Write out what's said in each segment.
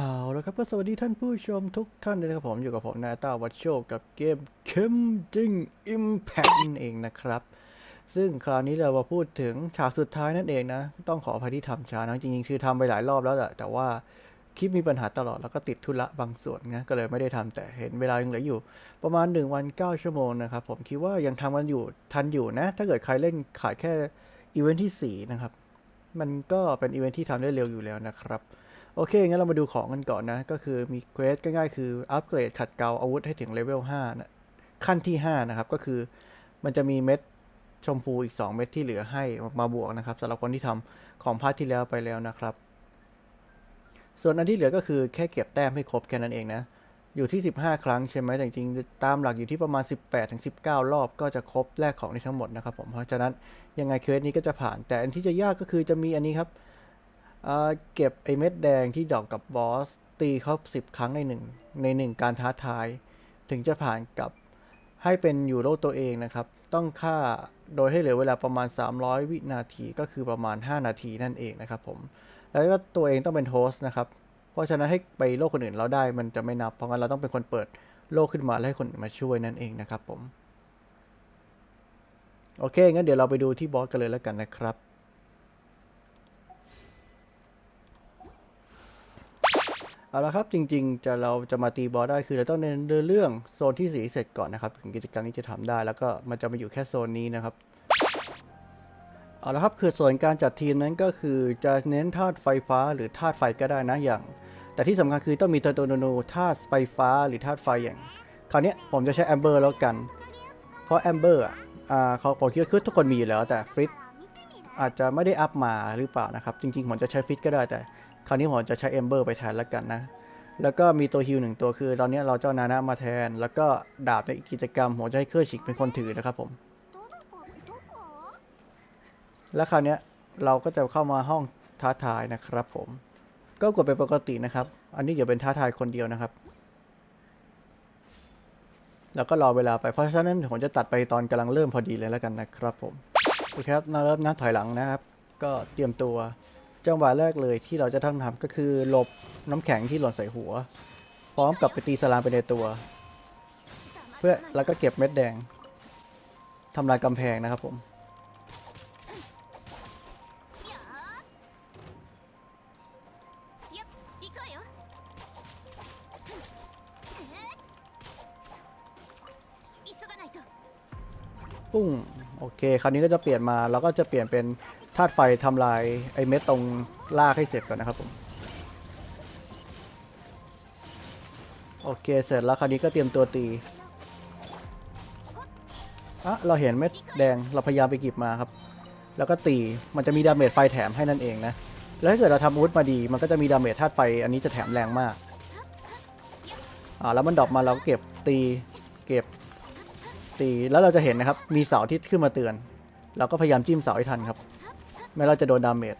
เอาแล้วครับก็สวัสดีท่านผู้ชมทุกท่านเลยนะครับผมอยู่กับผมนายต้าวัชโชคกับเกมเคมจิงอิมแพคนั่นเองนะครับ ซึ่งคราวนี้เรามาพูดถึงฉากสุดท้ายนั่นเองนะ ต้องขออภัยที่ทำช้านะจริงๆ คือทำไปหลายรอบแล้วแหละแต่ว่าคลิปมีปัญหาตลอดแล้วก็ติดธุระบางส่วนนะก็เลยไม่ได้ทำแต่เห็นเวลายังเหลืออยู่ ประมาณ 1 วัน 9 ชั่วโมงนะครับผมคิดว่ายังทำกันอยู่ทันอยู่นะ ถ้าเกิดใครเล่นขายแค่อีเวนท์ที่ 4 นะครับ มันก็เป็นอีเวนท์ที่ทำได้เร็วอยู่แล้วนะครับ โอเค งั้นเรามาดูของกันก่อนนะ ก็คือมีเควสง่ายๆ คืออัปเกรดขัดเกลาอาวุธให้ถึงเลเวล5นะขั้นที่ 5 นะครับ ก็คือมันจะมีเม็ดชมพูอีก 2 เม็ดที่เหลือให้มาบวกนะครับสำหรับคนที่ทำของพาร์ทที่แล้วไปแล้วนะครับ ส่วนอันที่เหลือก็คือแค่เก็บแต้มให้ครบแค่นั้นเองนะ อยู่ที่ 15 ครั้งใช่ไหมแต่จริงๆตามหลักอยู่ที่ประมาณ 18ถึง19 รอบ ก็จะครบแลกของในทั้งหมดนะครับผม เพราะฉะนั้นยังไงเควสนี้ก็จะผ่าน แต่อันที่จะยากก็คือจะมีอันนี้ครับ เก็บไอเม็ดแดงที่ดอกกับบอส ตีเขาสิบครั้งในหนึ่งในหนึ่งการท้าทาย ถึงจะผ่านกับให้เป็นยูโรตัวเองนะครับ ต้องฆ่าโดยให้เหลือเวลาประมาณ 300 วินาทีก็คือประมาณ 5 นาทีนั่นเองนะครับผม แล้วก็ตัวเองต้องเป็นโฮสต์นะครับ เพราะฉะนั้นให้ไปโลกคนอื่นเราได้มันจะไม่นับ เพราะงั้นเราต้องเป็นคนเปิดโลกขึ้นมาแล้วให้คนมาช่วยนั่นเองนะครับผม โอเคงั้นเดี๋ยวเราไปดูที่บอสกันเลยแล้วกันนะครับ เอาละครับจริงๆจะเราจะมาตีบอสได้คือเราต้องเน้นเรื่องโซนที่สีเสร็จก่อนนะครับถึงกิจกรรมนี้จะทำได้ แล้วก็มันจะมาอยู่แค่โซนนี้นะครับเอาละครับคือส่วนการจัดทีมนั้นก็คือจะเน้นธาตุไฟฟ้าหรือธาตุไฟก็ได้นะอย่าง แต่ที่สำคัญคือต้องมีตัวโตโนโนธาตุไฟฟ้าหรือธาตุไฟอย่างคราวนี้ผมจะใช้แอมเบอร์แล้วกัน เพราะแอมเบอร์อะอ่าเขาผมคิดว่าคือทุกคนมีอยู่แล้วแต่ฟริตอาจจะไม่ได้อัพมาหรือเปล่านะครับ จริงๆผมจะใช้ฟิตก็ได้แต่ คราวนี้ผมจะใช้เอมเบอร์ไปแทนแล้วกันนะ แล้วก็มีตัวฮิวหนึ่งตัวคือ ตอนนี้เราเจ้านานะมาแทน แล้วก็ดาบในกิจกรรมผมจะให้เครือร์ชิกเป็นคนถือนะครับผม แล้วคราวนี้เราก็จะเข้ามาห้องท้าทายนะครับผม ก็กดไปปกตินะครับ อันนี้เดี๋ยวเป็นท้าทายคนเดียวนะครับ แล้วก็รอเวลาไป เพราะฉะนั้นผมจะตัดไปตอนกำลังเริ่มพอดีเลยแล้วกันนะครับผม โอเคครับนาเริ่มนับถอยหลังนะครับ ก็เตรียมตัว จังหวะแรกเลยที่เราจะต้องทำก็คือหลบน้ำแข็งที่หล่นใส่หัว พร้อมกับไปตีสลามไปในตัว เพื่อแล้วก็เก็บเม็ดแดงทำลายกำแพงนะครับผมปุ้งโอเค คราวนี้ก็จะเปลี่ยนมา เราก็จะเปลี่ยนเป็น ธาตุไฟทำลายไอ้เม็ดตรงลากให้เสร็จก่อนนะครับผมโอเคเสร็จแล้วคราวนี้ก็เตรียมตัวตีอะเราเห็นเม็ดแดงเราพยายามไปหยิบมาครับ แล้วก็ตีมันจะมีดาเมจไฟแถมให้นั่นเองนะแล้วถ้าเกิดเราทำอาวุธมาดีมันก็จะมีดาเมจธาตุไฟอันนี้จะแถมแรงมากอ่าแล้วมันดรอปมาเราก็เก็บตีเก็บตีแล้วเราจะเห็นนะครับ มีเสาที่ขึ้นมาเตือน เราก็พยายามจิ้มเสาให้ทันครับ ไม่เราจะโดนดาเมจ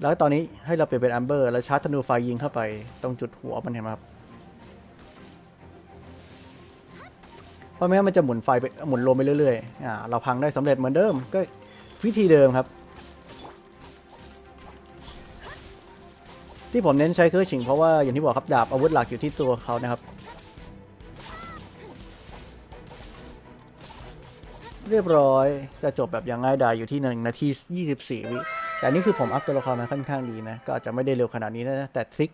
แล้วตอนนี้ให้เราเปลี่ยนเป็นแอมเบอร์แล้วชาร์จธนูไฟยิงเข้าไปตรงจุดหัวมันเห็นไหมครับเพราะไม่งั้นมันจะหมุนไฟไปหมุนลมไปเรื่อยๆอ่าเราพังได้สำเร็จเหมือนเดิมก็วิธีเดิมครับ ที่ผมเน้นใช้เครื่องฉิงเพราะว่าอย่างที่บอกครับดาบอาวุธหลักอยู่ที่ตัวเขานะครับ เรียบร้อย จะจบแบบอย่างง่ายดายอยู่ที่1นาที 24 วิ แต่นี่คือผมอัพตัวละครมาค่อนข้างดีนะ ก็อาจจะไม่ได้เร็วขนาดนี้นะ แต่ทริค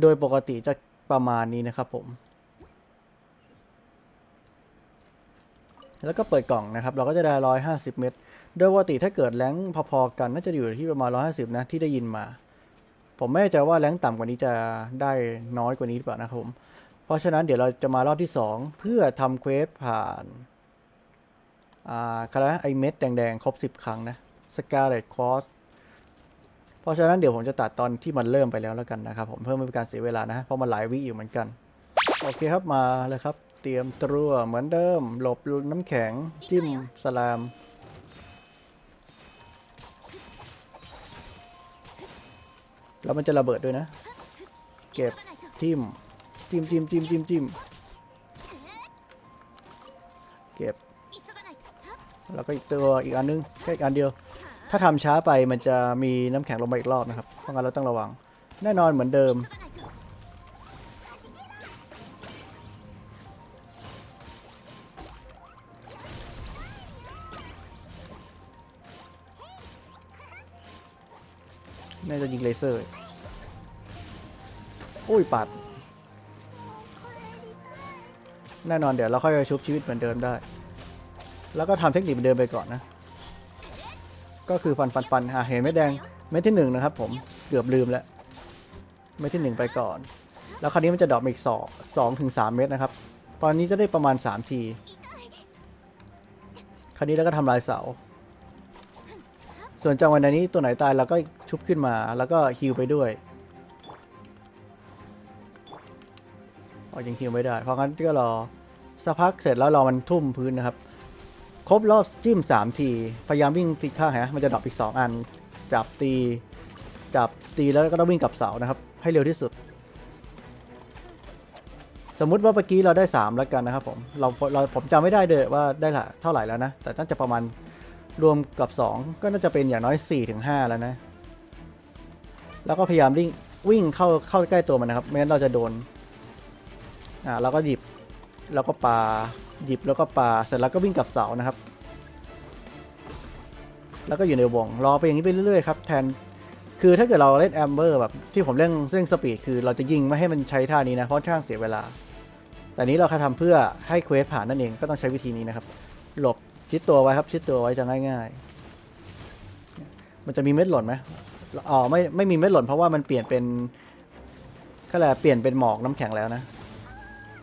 โดยปกติจะประมาณนี้นะครับผม แล้วก็เปิดกล่องนะครับ เราก็จะได้ 150 เม็ด โดยปกติถ้าเกิดแรงพอๆกันน่าจะอยู่ที่ประมาณ 150 นะ ที่ได้ยินมา ผมไม่แน่ใจว่าแรงต่ำกว่านี้จะได้น้อยกว่านี้หรือเปล่านะครับผม เพราะฉะนั้นเดี๋ยวเราจะมารอบที่ 2 เพื่อทำเควสผ่าน อ่าคาราไอเม็ดแดงๆ ครบ 10 ครั้งนะ Scarlet Cross เพราะฉะนั้นเดี๋ยวผมจะตัดตอนที่มันเริ่มไปแล้วแล้วกันนะครับผมเพื่อไม่เป็นการเสียเวลานะ เพราะมันหลายวิอยู่เหมือนกัน โอเคครับมาเลยครับ เตรียมตัวเหมือนเดิม หลบน้ำแข็ง จิ้มสลามแล้วมันจะระเบิดด้วยนะ เก็บจิ้มจิ้มจิ้มจิ้มจิ้มจิ้ม แล้วก็อีกตัวอีกอันนึงแค่อีกอันเดียว ถ้าทำช้าไปมันจะมีน้ำแข็งลงมาอีกรอบนะครับ เพราะงั้นเราต้องระวัง แน่นอนเหมือนเดิม น่าจะยิงเลเซอร์อุ้ยปัด แน่นอนเดี๋ยวเราค่อยชุบชีวิตเหมือนเดิมได้ แล้วก็ทำเทคนิคเหมือนเดิมไปก่อนนะ ก็คือฟันฟันฟันอะเห็นเม็ดแดงเม็ดที่หนึ่งนะครับผมเกือบลืมแล้วเม็ดที่หนึ่งไปก่อน แล้วคราวนี้มันจะดรอปมาอีกสองสองถึงสามเม็ดนะครับ ตอนนี้จะได้ประมาณสามทีคราวนี้เราก็ทำลายเสา ส่วนจังหวะนี้ตัวไหนตายเราก็ชุบขึ้นมาแล้วก็ฮิวไปด้วยอ๋อยังฮิวไม่ได้ เพราะงั้นก็รอสักพักเสร็จแล้วรอมันทุ่มพื้นนะครับ ครบรอบจิ้ม 3 ที พยายามวิ่งติดข้างฮะมันจะดรอปอีก 2 อัน จับตี จับตีแล้วก็ต้องวิ่งกลับเสานะครับ ให้เร็วที่สุด สมมุติว่าเมื่อกี้เราได้ 3 แล้วกันนะครับผม เราเราผมจำไม่ได้เลยว่าได้ละเท่าไหร่แล้วนะ แต่น่าจะประมาณรวมกับ 2 ก็น่าจะเป็นอย่างน้อย 4-5 แล้วนะ แล้วก็พยายามวิ่งวิ่งเข้าเข้าใกล้ตัวมันนะครับ ไม่งั้นเราจะโดน อ่าเราก็หยิบ แล้วก็ปาหยิบแล้วก็ปาเสร็จแล้วก็วิ่งกลับเสานะครับ แล้วก็อยู่ในวงรอไปอย่างนี้ไปเรื่อยๆครับแทนคือถ้าเกิดเราเล่นแอมเบอร์แบบที่ผมเล่นเล่นสปีดคือเราจะยิงไม่ให้มันใช้ท่านี้นะเพราะช่างเสียเวลา แต่นี้เราแค่ทำเพื่อให้เควสผ่านนั่นเองก็ต้องใช้วิธีนี้นะครับ หลบชิดตัวไว้ครับชิดตัวไว้จะง่ายๆ มันจะมีเม็ดหล่นไหมอ๋อไม่ไม่มีเม็ดหล่นเพราะว่ามันเปลี่ยนเป็นก็แหละเปลี่ยนเป็นหมอกน้ำแข็งแล้วนะ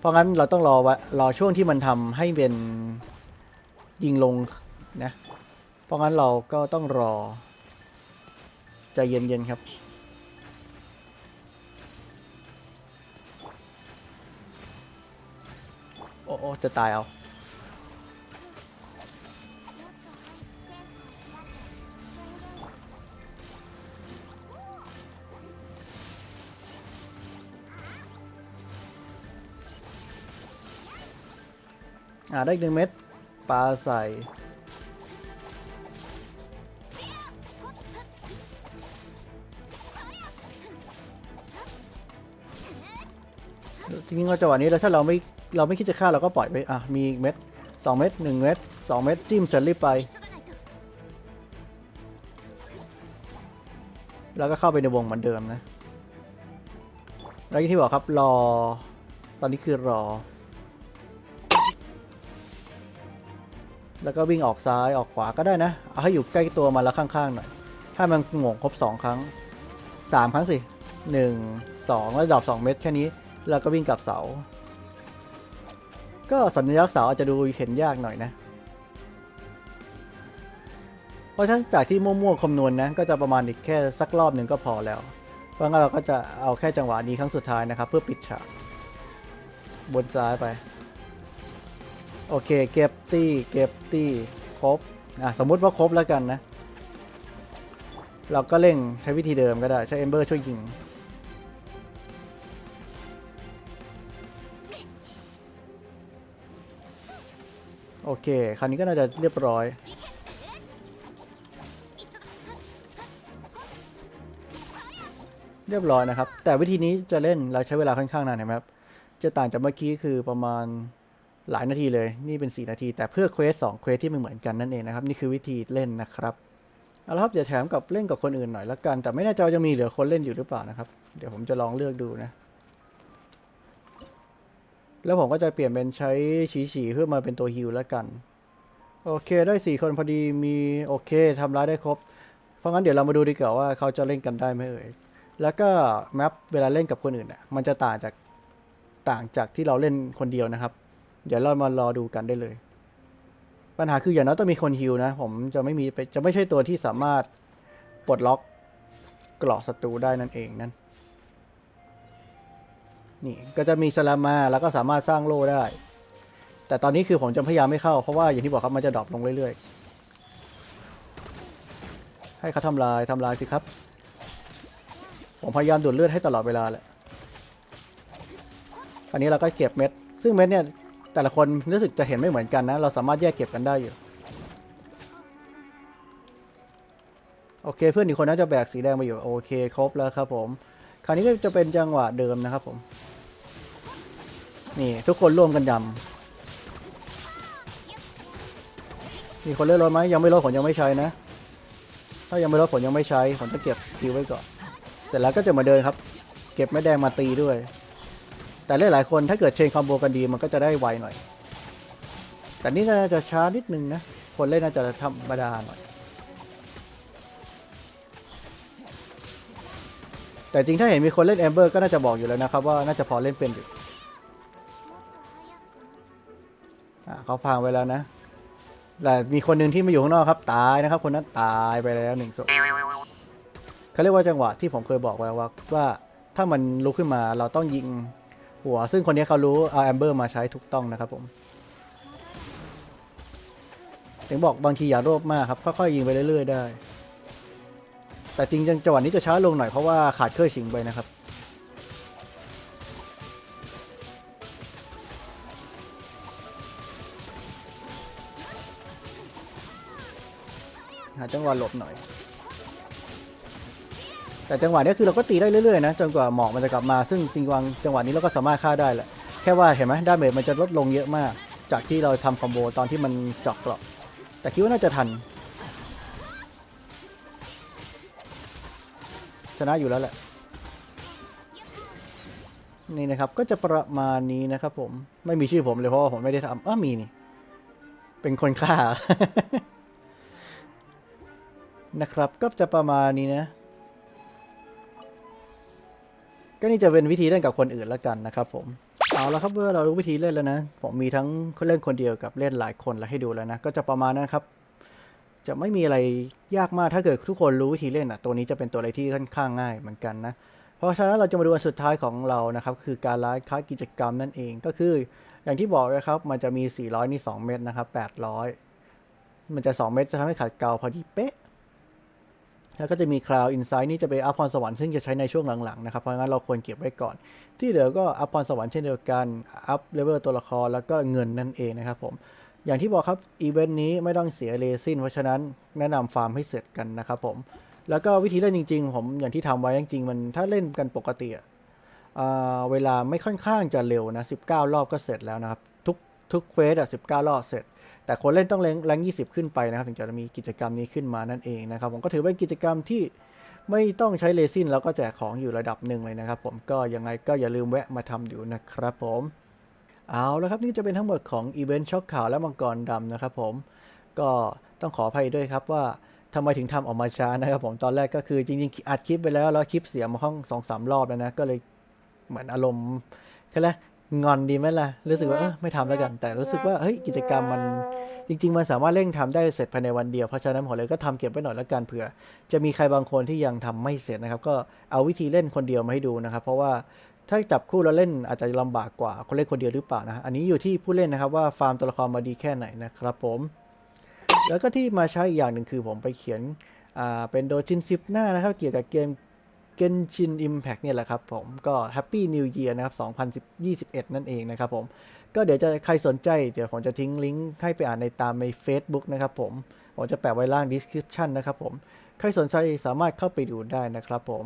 ราะงั้นเราต้องรอวะรอช่วงที่มันทำให้เป็นยิงลงนะ เพราะงั้นเราก็ต้องรอใจเย็นๆครับโอ้โอ้จะตายเอา อ่าได้อีกหนึ่งเม็ดปลาใส่จริงๆเราจังหวะนี้แล้วถ้าเราไม่เราไม่คิดจะฆ่าเราก็ปล่อยไปอะมีอีกเม็ดสองเม็ดหนึ่งเม็ดสองเม็ดจิ้มเสร็จรีบไป แล้วก็เข้าไปในวงเหมือนเดิมนะแล้วที่บอกครับรอ ตอนนี้คือรอ แล้วก็วิ่งออกซ้ายออกขวาก็ได้นะ เอาให้อยู่ใกล้ตัวมันแล้วข้างๆหน่อย ถ้ามันโงงครบสองครั้งสามครั้งสิหนึ่งสองแล้วดรอปสองเม็ดแค่นี้ แล้วก็วิ่งกลับเสา ก็สัญลักษณ์เสาอาจจะดูเห็นยากหน่อยนะ เพราะฉะนั้นจากที่มั่วๆคำนวณนะ ก็จะประมาณอีกแค่สักรอบหนึ่งก็พอแล้ว เพราะงั้นเราก็จะเอาแค่จังหวะนี้ครั้งสุดท้ายนะครับ เพื่อปิดฉากบนซ้ายไป โอเค เก็บตี้เก็บตี้ครบอะสมมุติว่าครบแล้วกันนะ เราก็เร่งใช้วิธีเดิมก็ได้ ใช้เอมเบอร์ช่วยยิง โอเค คราวนี้ก็น่าจะเรียบร้อยเรียบร้อยนะครับ แต่วิธีนี้จะเล่นเราใช้เวลาค่อนข้างนานเห็นไหมครับ จะต่างจากเมื่อกี้คือประมาณ หลายนาทีเลยนี่เป็น 4 นาที แต่เพื่อเควสสองเควสที่ไม่เหมือนกันนั่นเองนะครับ นี่คือวิธีเล่นนะครับเอาละครับเดี๋ยวแถมกับเล่นกับคนอื่นหน่อยละกัน แต่ไม่แน่ใจจะมีเหลือคนเล่นอยู่หรือเปล่านะครับ เดี๋ยวผมจะลองเลือกดูนะ แล้วผมก็จะเปลี่ยนเป็นใช้ฉีฉีเพื่อมาเป็นตัวฮิลล้วกัน โอเคได้สี่คนพอดีมีโอเคทำร้ายได้ครบ เพราะงั้นเดี๋ยวเรามาดูดีกว่าว่าเขาจะเล่นกันได้ไหมเอ่ยแล้วก็แมปเวลาเล่นกับคนอื่นน่ะมันจะต่างจากต่างจากที่เราเล่นคนเดียวนะครับ เดี๋ยวเรามารอดูกันได้เลย ปัญหาคืออย่างน้อยต้องมีคนฮิลนะ ผมจะไม่มีไปจะไม่ใช่ตัวที่สามารถปลดล็อกกราะศัตรูได้นั่นเองนั่นนี่ก็จะมีสลามมาแล้วก็สามารถสร้างโล่ได้ แต่ตอนนี้คือผมจะพยายามไม่เข้า เพราะว่าอย่างที่บอกครับมันจะดรอปลงเรื่อยๆ ให้เขาทำลายทำลายสิครับ ผมพยายามดูดเลือดให้ตลอดเวลาแหละอันนี้เราก็เก็บเม็ด ซึ่งเม็ดเนี่ย แต่ละคนรู้สึกจะเห็นไม่เหมือนกันนะ เราสามารถแยกเก็บกันได้อยู่ โอเค เพื่อนอีกคนน่าจะแบกสีแดงมาอยู่ โอเค ครบแล้วครับผม คราวนี้ก็จะเป็นจังหวะเดิมนะครับผม นี่ทุกคนร่วมกันยำมีคนเลือกรถไหมยังไม่ลดผมยังไม่ใช้นะ ถ้ายังไม่ลดผมยังไม่ใช้ผมจะเก็บคิวไว้ก่อน เสร็จแล้วก็จะมาเดินครับ เก็บไม้แดงมาตีด้วย แต่หลายๆคนถ้าเกิดเชนคอมโบกันดีมันก็จะได้ไวหน่อย แต่นี่น่าจะช้านิดนึงนะ คนเล่นน่าจะธรรมดาหน่อย แต่จริงถ้าเห็นมีคนเล่นแอมเบอร์ก็น่าจะบอกอยู่แล้วนะครับว่าน่าจะพอเล่นเป็นอยู่เขาพังไปแล้วนะ แต่มีคนหนึ่งที่มาอยู่ข้างนอกครับตายนะครับ คนนั้นตายไปแล้วหนึ่งศพเขาเรียกว่าจังหวะที่ผมเคยบอกไว้ว่าว่าถ้ามันลุกขึ้นมาเราต้องยิง หัว ซึ่งคนนี้เขารู้เอาแอมเบอร์มาใช้ถูกต้องนะครับผมถึงบอกบางทีอย่าโลภมากครับ ค่อยๆยิงไปเรื่อยๆได้ แต่จริงจังจังหวะนี้จะช้าลงหน่อยเพราะว่าขาดเครื่องชิงไปนะครับหาจังหวะหลบหน่อย แต่จังหวะนี้คือเราก็ตีได้เรื่อยๆนะจนกว่าหมอกมันจะกลับมาซึ่งจริงวางจังหวะนี้เราก็สามารถฆ่าได้แหละแค่ว่าเห็นไหมดาเมจมันจะลดลงเยอะมาก จากที่เราทำคอมโบตอนที่มันเจาะเกราะแต่คิดว่าน่าจะทัน ชนะอยู่แล้วแหละ นี่นะครับก็จะประมาณนี้นะครับผมไม่มีชื่อผมเลยเพราะว่าผมไม่ได้ทำอ้ามีนี่ เป็นคนฆ่านะครับก็จะประมาณนี้นะ ก็นี่จะเป็นวิธีเล่นกับคนอื่นแล้วกันนะครับผมเอาละครับเมื่อเรารู้วิธีเล่นแล้วนะ ผมมีทั้งเล่นคนเดียวกับเล่นหลายคนแล้วให้ดูแล้วนะ ก็จะประมาณนั้นครับ จะไม่มีอะไรยากมากถ้าเกิดทุกคนรู้วิธีเล่นอะตัวนี้จะเป็นตัวอะไรที่ค่อนข้างง่ายเหมือนกันนะ เพราะฉะนั้นเราจะมาดูอันสุดท้ายของเรานะครับคือการร้านค้ากิจกรรมนั่นเองก็คือ อย่างที่บอกนะครับมันจะมี 400 นี่ 2 เม็ดนะครับ800 มันจะ 2 เม็ดจะทำให้ขาดเกลาพอดีเป๊ะ แล้วก็จะมีคลาวอินไซ h ์นี่จะเป็นอัพพรสวรรค์ซึ่งจะใช้ในช่วงหลังๆนะครับ เพราะงั้นเราควรเก็บไว้ก่อน ที่เหลือก็อัพพรสวรรค์เช่นเดียวกัน อัพเลเวลตัวละครแล้วก็เงินนั่นเองนะครับผม อย่างที่บอกครับอีเวนต์นี้ไม่ต้องเสียเลซินเพราะฉะนั้นแนะนำฟาร์มให้เสร็จกันนะครับผม แล้วก็วิธีเล่นจริง ๆ ผมอย่างที่ทำไว้จริงๆมันถ้าเล่นกันปกติเวลาไม่ค่อนข้างจะเร็วนะ19 รอบก็เสร็จแล้วนะครับทุกทุกเควสอะ19 รอบเสร็จ แต่คนเล่นต้องแรงแรง20ขึ้นไปนะครับ ถึงจะมีกิจกรรมนี้ขึ้นมานั่นเองนะครับ ผมก็ถือเป็นกิจกรรมที่ไม่ต้องใช้เลซินแล้วก็แจกของอยู่ระดับหนึ่งเลยนะครับ ผมก็ยังไงก็อย่าลืมแวะมาทำดูนะครับผมเอาแล้วครับนี่จะเป็นทั้งหมดของอีเวนต์ช็อกขาวและมังกรดำนะครับผมก็ต้องขออภัยด้วยครับว่าทำไมถึงทำออกมาช้านะครับ ผมตอนแรกก็คือจริงๆอัดคลิปไปแล้วแล้วคลิปเสียมาห้องสองสามรอบแล้วนะก็เลยเหมือนอารมณ์ก็แล้ว งอนดีไหมล่ะ รู้สึกว่าเออไม่ทำแล้วกัน แต่รู้สึกว่าเฮ้ยกิจกรรมมันจริง ๆ มันสามารถเร่งทำได้เสร็จภายในวันเดียว เพราะฉะนั้นผมเลยก็ทำเก็บไว้หน่อยแล้วกันเผื่อ จะมีใครบางคนที่ยังทำไม่เสร็จนะครับ ก็เอาวิธีเล่นคนเดียวมาให้ดูนะครับ เพราะว่าถ้าจับคู่แล้วเล่นอาจจะลำบากกว่าคนเล่นคนเดียวหรือเปล่านะอันนี้อยู่ที่ผู้เล่นนะครับว่าฟาร์มตัวละครมาดีแค่ไหนนะครับผม แล้วก็ที่มาใช้อีกอย่างหนึ่งคือผมไปเขียนอ่าเป็นโดจินซิปหน้านะครับ เกี่ยวกับเกม Genshin Impact เนี่ยแหละครับผมก็ Happy New Year นะครับ 2021 นั่นเองนะครับผม ก็เดี๋ยวจะใครสนใจ เดี๋ยวผมจะทิ้งลิงก์ให้ไปอ่านในตามใน Facebook นะครับผม ผมจะแปะไว้ล่าง description นะครับผม ใครสนใจสามารถเข้าไปดูได้นะครับผม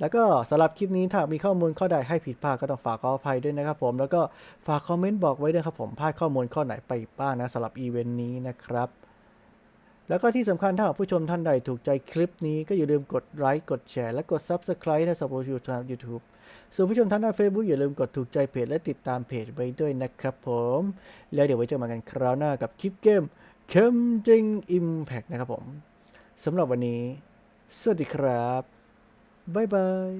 แล้วก็สำหรับคลิปนี้ถ้ามีข้อมูลข้อใดให้ผิดพลาดก็ต้องฝากขออภัยด้วยนะครับผม แล้วก็ฝากคอมเมนต์บอกไว้ด้วยครับผมพลาดข้อมูลข้อไหนไปบ้างนะสำหรับอีเวนต์นี้นะครับ แล้วก็ที่สำคัญถ้าผู้ชมท่านใดถูกใจคลิปนี้ก็อย่าลืมกดไลค์กดแชร์และกด Subscribe ในสปอร์ตยูทูบ YouTube ส่วนผู้ชมท่านหน้า Facebook อย่าลืมกดถูกใจเพจและติดตามเพจไว้ด้วยนะครับผม แล้วเดี๋ยวไว้เจอกันคราวหน้ากับคลิปเกมเข้มจริง Impact นะครับผมสำหรับวันนี้ สวัสดีครับ บ๊ายบาย